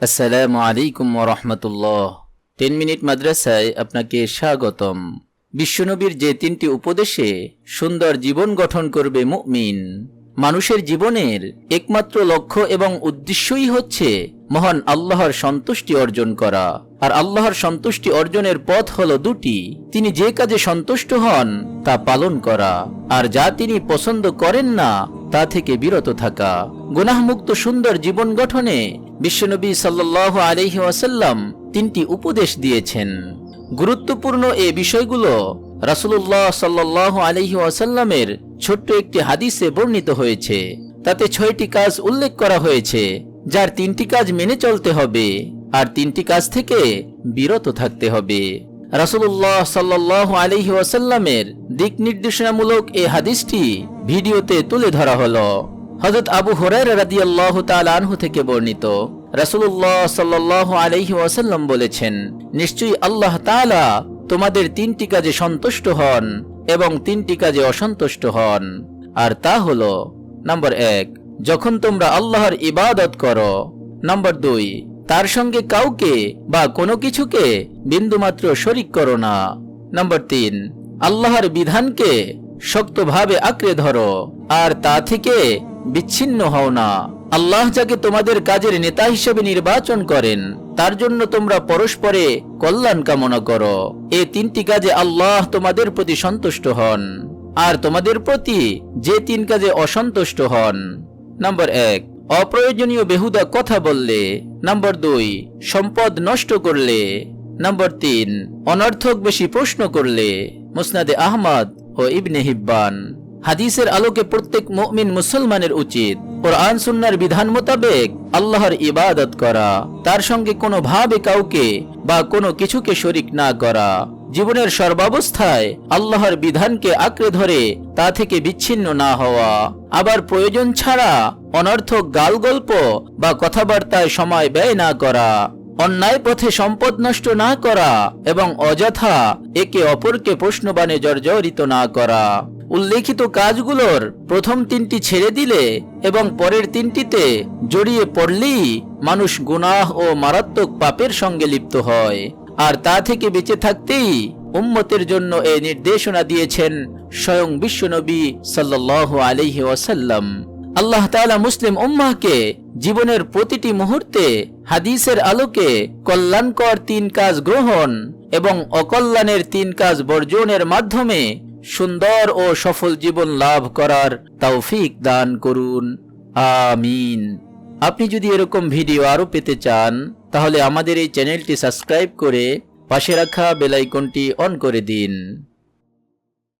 আসসালামু আলাইকুম রহমতুল্লাহ। Ten minute মাদ্রাসায় আপনাকে স্বাগতম। বিশ্বনবীর যে তিনটি উপদেশে সুন্দর জীবন গঠন করবে মুমিন, মানুষের জীবনের একমাত্র লক্ষ্য এবং উদ্দেশ্যই হচ্ছে মহান আল্লাহর সন্তুষ্টি অর্জন করা। আর আল্লাহর সন্তুষ্টি অর্জনের পথ হল দুটি, তিনি যে কাজে সন্তুষ্ট হন তা পালন করা। আর যা তিনি পছন্দ করেন না, তা থেকে বিরত থাকা। গুনাহমুক্ত সুন্দর জীবন গঠনে বিশ্বনবী সাল্লাহ আলহি ওয়াসাল্লাম তিনটি উপদেশ দিয়েছেন। গুরুত্বপূর্ণ এ বিষয়গুলো রাসুল্লাহ সাল্লাহ আলহি ওয়াসাল্লামের ছোট্ট একটি হাদিসে বর্ণিত হয়েছে। তাতে ছয়টি কাজ উল্লেখ করা হয়েছে, যার তিনটি কাজ মেনে চলতে হবে আর তিনটি কাজ থেকে বিরত থাকতে হবে। রাসুল্লাহ সাল্লাহ আলহি ওয়াসাল্লামের দিক নির্দেশনামূলক এই হাদিসটি ভিডিওতে তুলে ধরা হলো। হজরত আবু হরাই রাদি আল্লাহ থেকে বর্ণিত। রাসুল্লাহ সাল্লাহ আলহি ওয়াসাল্লাম বলেছেন, নিশ্চয়ই আল্লাহ তাআলা তোমাদের তিনটি কাজে সন্তুষ্ট হন এবং তিনটি কাজে অসন্তুষ্ট হন। আর তা হল, নাম্বার এক, যখন তোমরা আল্লাহর ইবাদত করো। নাম্বার দুই, তার সঙ্গে কাউকে বা কোনো কিছুকে বিন্দুমাত্র শরিক করো না। নাম্বার তিন, আল্লাহর বিধানকে শক্তভাবে আঁকড়ে ধরো। আর তা থেকে বিচ্ছিন্ন হও না। আল্লাহ যাকে তোমাদের কাজের নেতা হিসেবে নির্বাচন করেন, তার জন্য তোমরা পরস্পরে কল্যাণ কামনা করো। এ তিনটি কাজে আল্লাহ তোমাদের প্রতি সন্তুষ্ট হন। আর তোমাদের প্রতি যে তিন কাজে অসন্তুষ্ট হন। নাম্বার এক, অপ্রয়োজনীয় বেহুদা কথা বললে। নাম্বার দুই, সম্পদ নষ্ট করলে। নাম্বার তিন, অনর্থক বেশি প্রশ্ন করলে। মুসনাদে আহমদ ও ইবনে হিব্বান। হাদিসের আলোকে প্রত্যেক মুমিন মুসলমানের উচিত। কোরআন, সুন্নার বিধান মোতাবেক আল্লাহর ইবাদত করা। তার সঙ্গে কোনো ভাবে কাউকে বা কোনো কিছুকে শরিক না করা। জীবনের সর্বাবস্থায় আল্লাহর বিধানকে আঁকড়ে ধরে তা থেকে বিচ্ছিন্ন না হওয়া। আবার প্রয়োজন ছাড়া অনর্থক গাল গল্প বা কথাবার্তায় সময় ব্যয় না করা। অন্যায় পথে সম্পদ নষ্ট না করা এবং অযথা একে অপরকে প্রশ্নবাণে জর্জরিত না করা। উল্লেখিত কাজগুলোর প্রথম তিনটি ছেড়ে দিলে এবং পরের তিনটিতে জড়িয়ে পড়লেই মানুষ গুনাহ ও মারাত্মক পাপের সঙ্গে লিপ্ত হয়। আর তা থেকে বেঁচে থাকতেই উম্মতের জন্য এ নির্দেশনা দিয়েছেন স্বয়ং বিশ্বনবী সাল্লাহ আলহি ওয়াসাল্লাম। আল্লাহ তাআলা মুসলিম উম্মাহকে জীবনের প্রতিটি মুহূর্তে হাদিসের আলোকে কল্যাণকর তিন কাজ গ্রহণ এবং অকল্যাণের তিন কাজ বর্জনের মাধ্যমে সুন্দর ও সফল জীবন লাভ করার তৌফিক দান করুন। আমিন। আপনি যদি এরকম ভিডিও আরও পেতে চান, তাহলে আমাদের এই চ্যানেলটি সাবস্ক্রাইব করে পাশে রাখা বেলাইকনটি অন করে দিন।